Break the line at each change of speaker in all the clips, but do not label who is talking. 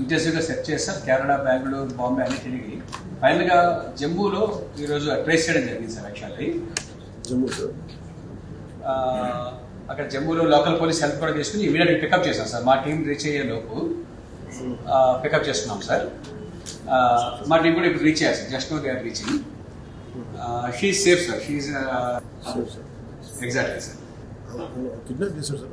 ఇంటెన్సివ్గా search చేస్తారు కేరళ బెంగళూరు బాంబే అన్ని తిరిగి. ఫైనల్గా జమ్మూలో ఈరోజు ట్రేస్ చేయడం జరిగింది సార్ యాక్చువల్లీ
జమ్మూ
అక్కడ జమ్మూలో లోకల్ పోలీస్ హెల్ప్ కూడా తీసుకుని ఇమీడియట్గా పికప్ చేశాం సార్. మా టీం రీచ్ అయ్యే లోపు పికప్ చేసుకున్నాం సార్. మా టీం కూడా ఇప్పుడు రీచ్ అయ్యారు sir. Just no they are reaching she safe sir she exactly sir
kidnap చేశారు సార్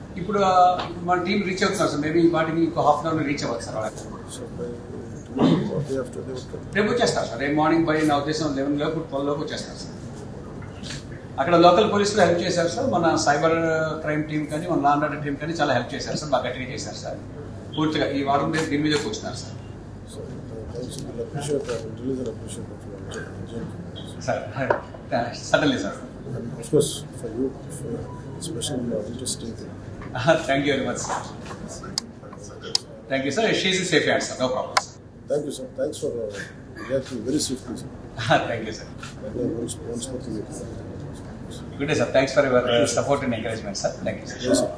ఇప్పుడు మన టీం రీచ్ అవుతున్నారు సార్. మేబీ వాటికి ఇంకో హాఫ్ అన్ అవర్లో రీచ్ అవ్వచ్చు సార్. రేపు వచ్చేస్తారు సార్. రేపు మార్నింగ్ బై నా ఉద్దేశం లెవెన్ లోపు ట్వెల్వ్ లోపు వచ్చేస్తారు సార్. అక్కడ లోకల్ పోలీసులు హెల్ప్ చేశారు సార్. మన సైబర్ క్రైమ్ టీం కానీ మన లాండ్ ఆర్డర్ టీం కానీ చాలా హెల్ప్ చేశారు సార్. బాగా గట్టిగా చేశారు సార్. పూర్తిగా ఈ వారం రేపు దీని మీద కూర్చున్నారు sir. Sir suddenly sir.
Of course, for you, for uh, interesting thing.
Uh-huh. Thank you very much, sir. Thank you, sir. She's a safe answer. No problem. Sir.
Thank you, sir. Thanks for uh, reacting very swiftly, sir. Uh-huh. Thank you,
sir. Good day, sir. Thanks for your uh, support and
encouragement, sir. Thank you, sir. Yes, sir.